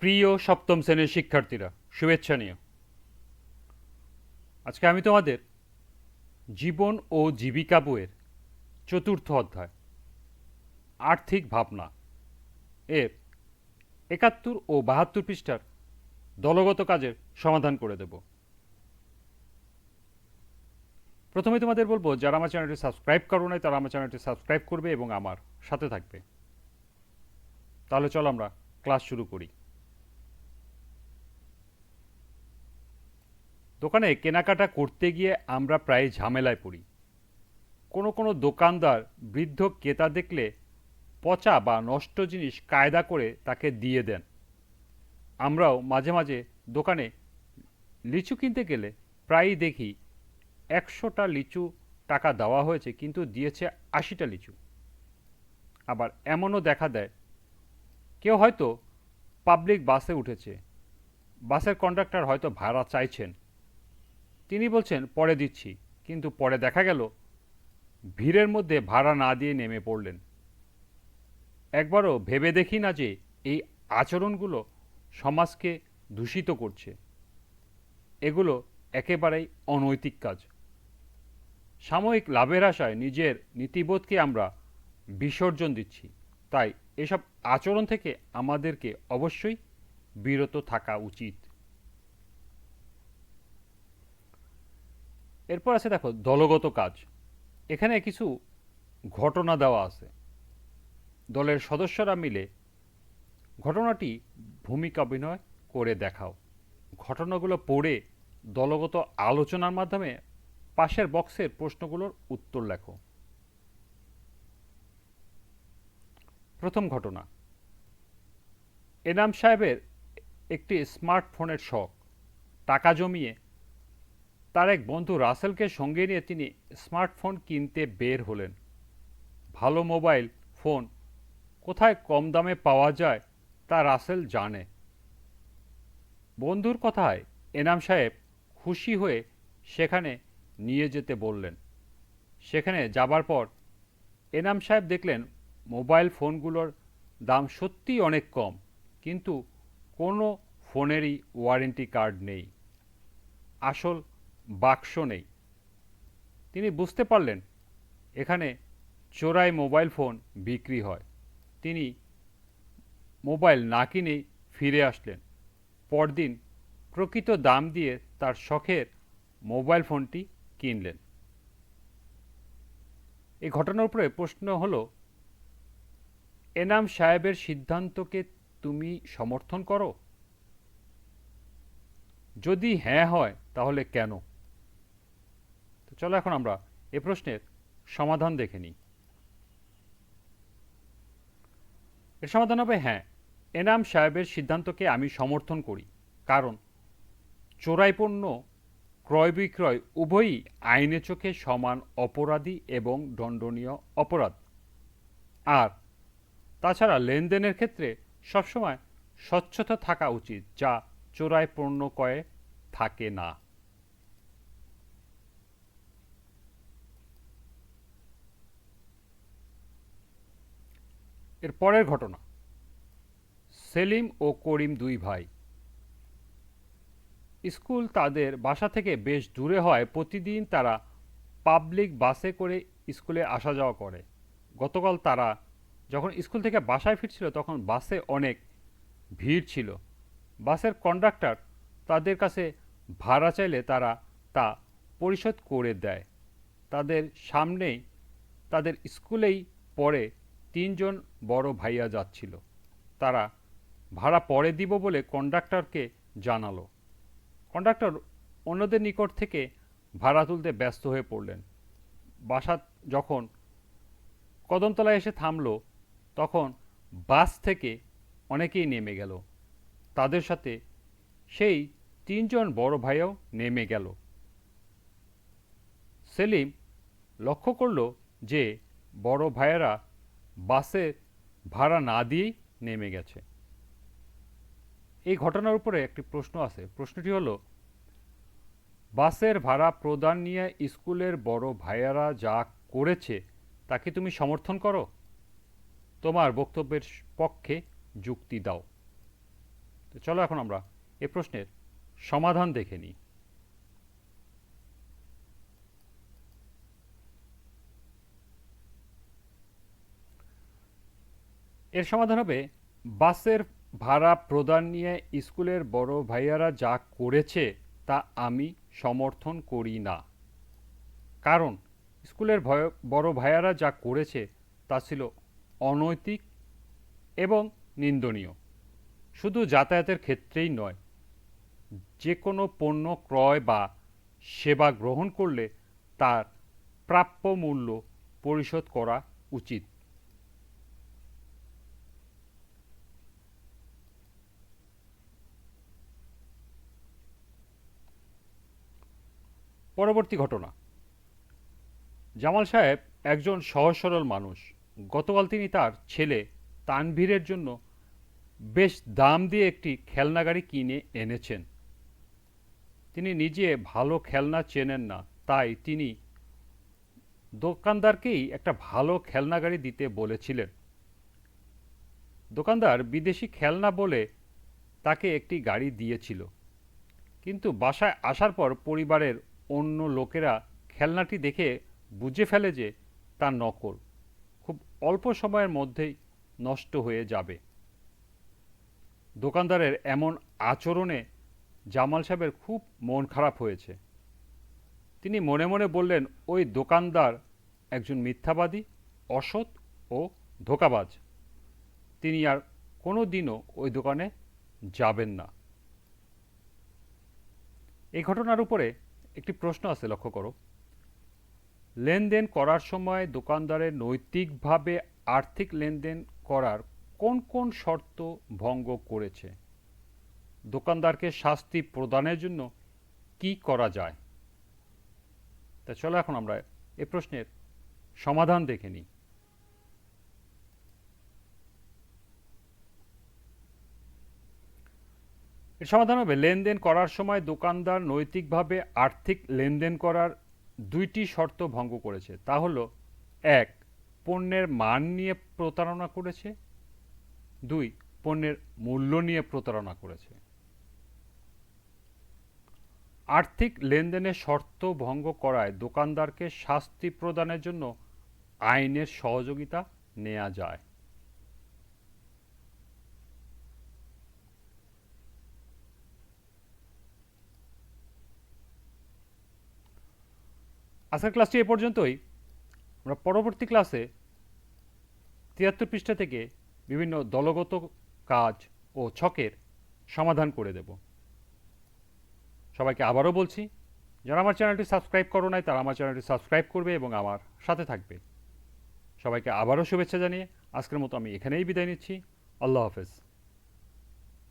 প্রিয় সপ্তম শ্রেণির শিক্ষার্থীরা, শুভেচ্ছা নিও আজকে আমি তোমাদের জীবন ও জীবিকা বইয়ের চতুর্থ অধ্যায়, আর্থিক ভাবনা এর একাত্তর ও বাহাত্তর পৃষ্ঠার দলগত কাজের সমাধান করে দেব। প্রথমে তোমাদের বলব, যারা আমার চ্যানেলটি সাবস্ক্রাইব করো নাই, তারা আমার চ্যানেলটি সাবস্ক্রাইব করবে এবং আমার সাথে থাকবে। তাহলে চলো আমরা ক্লাস শুরু করি। দোকানে কেনাকাটা করতে গিয়ে আমরা প্রায় ঝামেলায় পড়ি। কোনো কোনো দোকানদার বৃদ্ধ ক্রেতা দেখলে পচা বা নষ্ট জিনিস কায়দা করে তাকে দিয়ে দেন। আমরাও মাঝে মাঝে দোকানে লিচু কিনতে গেলে প্রায়ই দেখি একশোটা লিচু টাকা দেওয়া হয়েছে, কিন্তু দিয়েছে আশিটা লিচু। আবার এমনও দেখা দেয়, কেউ হয়তো পাবলিক বাসে উঠেছে, বাসের কন্ডাক্টর হয়তো ভাড়া চাইছেন। তিনি বলছেন, পরে দিচ্ছি। কিন্তু পরে দেখা গেল, ভিড়ের মধ্যে ভাড়া না দিয়ে নেমে পড়লেন। একবারও ভেবে দেখি না যে এই আচরণগুলো সমাজকে দূষিত করছে। এগুলো একেবারেই অনৈতিক কাজ। সাময়িক লাভের আশায় নিজের নীতিবোধকে আমরা বিসর্জন দিচ্ছি। তাই এসব আচরণ থেকে আমাদেরকে অবশ্যই বিরত থাকা উচিত। এরপর আছে দেখো, দলগত কাজ। এখানে কিছু ঘটনা দেওয়া আছে। দলের সদস্যরা মিলে ঘটনাটি ভূমিকা অভিনয় করে দেখাও। ঘটনাগুলো পড়ে দলগত আলোচনার মাধ্যমে পাশের বক্সের প্রশ্নগুলোর উত্তর লেখো। প্রথম ঘটনা। এনাম সাহেবের একটি স্মার্টফোনের শখ। টাকা জমিয়ে তার এক বন্ধু রাসেলকে সঙ্গে নিয়ে তিনি স্মার্টফোন কিনতে বের হলেন। ভালো মোবাইল, ফোন, কোথায় কম দামে পাওয়া যায় তা রাসেল জানে। বন্ধুর কথায় এনাম সাহেব খুশি হয়ে সেখানে নিয়ে যেতে বললেন। সেখানে যাবার পর এনাম সাহেব দেখলেন মোবাইল ফোনগুলোর দাম সত্যিই অনেক কম, কিন্তু কোনো ফোনেরই ওয়ারেন্টি কার্ড নেই। আসল বাক্স নেই। তিনি বুঝতে পারলেন, এখানে চোরাই মোবাইল ফোন বিক্রি হয়। তিনি মোবাইল না কিনেই ফিরে আসলেন। পরদিন প্রকৃত দাম দিয়ে তার শখের মোবাইল ফোনটি কিনলেন। এই ঘটনার উপরে প্রশ্ন হলো, এনাম সাহেবের সিদ্ধান্তকে তুমি সমর্থন করো? যদি হ্যাঁ হয়, তাহলে কেন? চলো এখন আমরা এ প্রশ্নের সমাধান দেখে নিই। এর সমাধান হবে হ্যাঁ এনাম সাহেবের সিদ্ধান্তকে আমি সমর্থন করি, কারণ চোরাই পণ্য ক্রয় বিক্রয় উভয়ই আইনে চোখে সমান অপরাধী এবং দণ্ডনীয় অপরাধ। আর তাছাড়া লেনদেনের ক্ষেত্রে সবসময় স্বচ্ছতা থাকা উচিত, যা চোরাই পণ্য কয়ে থাকে না। এর পরের ঘটনা। সেলিম ও করিম দুই ভাই। স্কুল তাদের বাসা থেকে বেশ দূরে হয়। প্রতিদিন তারা পাবলিক বাসে করে স্কুলে আসা যাওয়া করে। গতকাল তারা যখন স্কুল থেকে বাসায় ফিরছিল, তখন বাসে অনেক ভিড় ছিল। বাসের কন্ডাক্টর তাদের কাছে ভাড়া চাইলে তারা তা পরিশোধ করে দেয়। তাদের সামনেই তাদের স্কুলেই পড়ে তিনজন বড় ভাইয়া যাচ্ছিল। তারা, ভাড়া পরে দিব বলে কন্ডাক্টরকে জানালো। কন্ডাক্টর অন্যদের নিকট থেকে ভাড়া তুলতে ব্যস্ত হয়ে পড়লেন। বাসা যখন কদমতলায় এসে থামলো, তখন বাস থেকে অনেকেই নেমে গেল। তাদের সাথে সেই তিনজন বড় ভাইও নেমে গেল। সেলিম লক্ষ্য করল যে বড় ভাইয়েরা বাসে ভাড়া না দিয়েই নেমে গেছে। এই ঘটনার উপরে একটি প্রশ্ন আছে। প্রশ্নটি হলো, বাসের ভাড়া প্রদান নিয়ে স্কুলের বড় ভাইয়ারা যা করেছে তাকে তুমি সমর্থন করো? তোমার বক্তব্যের পক্ষে যুক্তি দাও। তো চলো এখন আমরা এ প্রশ্নের সমাধান দেখে নিই। এর সমাধান হবে। বাসের ভাড়া প্রদান নিয়ে স্কুলের বড় ভাইয়ারা যা করেছে তা আমি সমর্থন করি না। কারণ, স্কুলের ভয়, বড় ভাইয়ারা যা করেছে তা ছিল অনৈতিক এবং নিন্দনীয়। শুধু যাতায়াতের ক্ষেত্রেই নয় যে কোনো পণ্য ক্রয় বা সেবা গ্রহণ করলে তার প্রাপ্য মূল্য পরিশোধ করা উচিত। পরবর্তী ঘটনা। জামাল সাহেব একজন সহজ সরল মানুষ। গতকাল তিনি তার ছেলে তানভীরের জন্য বেশ দাম দিয়ে একটি খেলনা গাড়ি কিনে এনেছেন। তিনি নিজে ভালো খেলনা চেনেন না, তাই তিনি দোকানদারকেই একটা ভালো খেলনা গাড়ি দিতে বলেছিলেন। দোকানদার বিদেশি খেলনা বলে তাকে একটি গাড়ি দিয়েছিল। কিন্তু বাসায় আসার পর পরিবারের অন্য লোকেরা খেলনাটি দেখে বুঝে ফেলে যে তা নকল। খুব অল্প সময়ের মধ্যেই নষ্ট হয়ে যাবে। দোকানদারের এমন আচরণে জামাল সাহেবের খুব মন খারাপ হয়েছে। তিনি মনে মনে বললেন, ওই দোকানদার একজন মিথ্যাবাদী, অসৎ ও ধোকাবাজ। তিনি আর কোনো দিনও ওই দোকানে যাবেন না। এই ঘটনার উপরে একটি প্রশ্ন আছে, লক্ষ্য করো। লেনদেন করার সময় দোকানদারের নৈতিকভাবে আর্থিক লেনদেন করার কোন কোন শর্ত ভঙ্গ করেছে? দোকানদারকে শাস্তি প্রদানের জন্য কি করা যায়? তা চলো এখন আমরা এ প্রশ্নের সমাধান দেখে নিই। এর সমাধান হবে। লেনদেন করার সময় দোকানদার নৈতিকভাবে আর্থিক লেনদেন করার দুইটি শর্ত ভঙ্গ করেছে। তা হলো, এক, পণ্যের মান নিয়ে প্রতারণা করেছে। দুই, পণ্যের মূল্য নিয়ে প্রতারণা করেছে। আর্থিক লেনদেনের শর্ত ভঙ্গ করায় দোকানদারকে শাস্তি প্রদানের জন্য আইনের সহযোগিতা নেওয়া যায়। আজকের ক্লাসটি এ পর্যন্তই। আমরা পরবর্তী ক্লাসে তিয়াত্তর পৃষ্ঠা থেকে বিভিন্ন দলগত কাজ ও ছকের সমাধান করে দেব। সবাইকে আবারও বলছি, যারা আমার চ্যানেলটি সাবস্ক্রাইব করো নাই, তারা আমার চ্যানেলটি সাবস্ক্রাইব করবে এবং আমার সাথে থাকবে। সবাইকে আবারও শুভেচ্ছা জানিয়ে আজকের মতো আমি এখানেই বিদায় নিচ্ছি। আল্লাহ হাফেজ।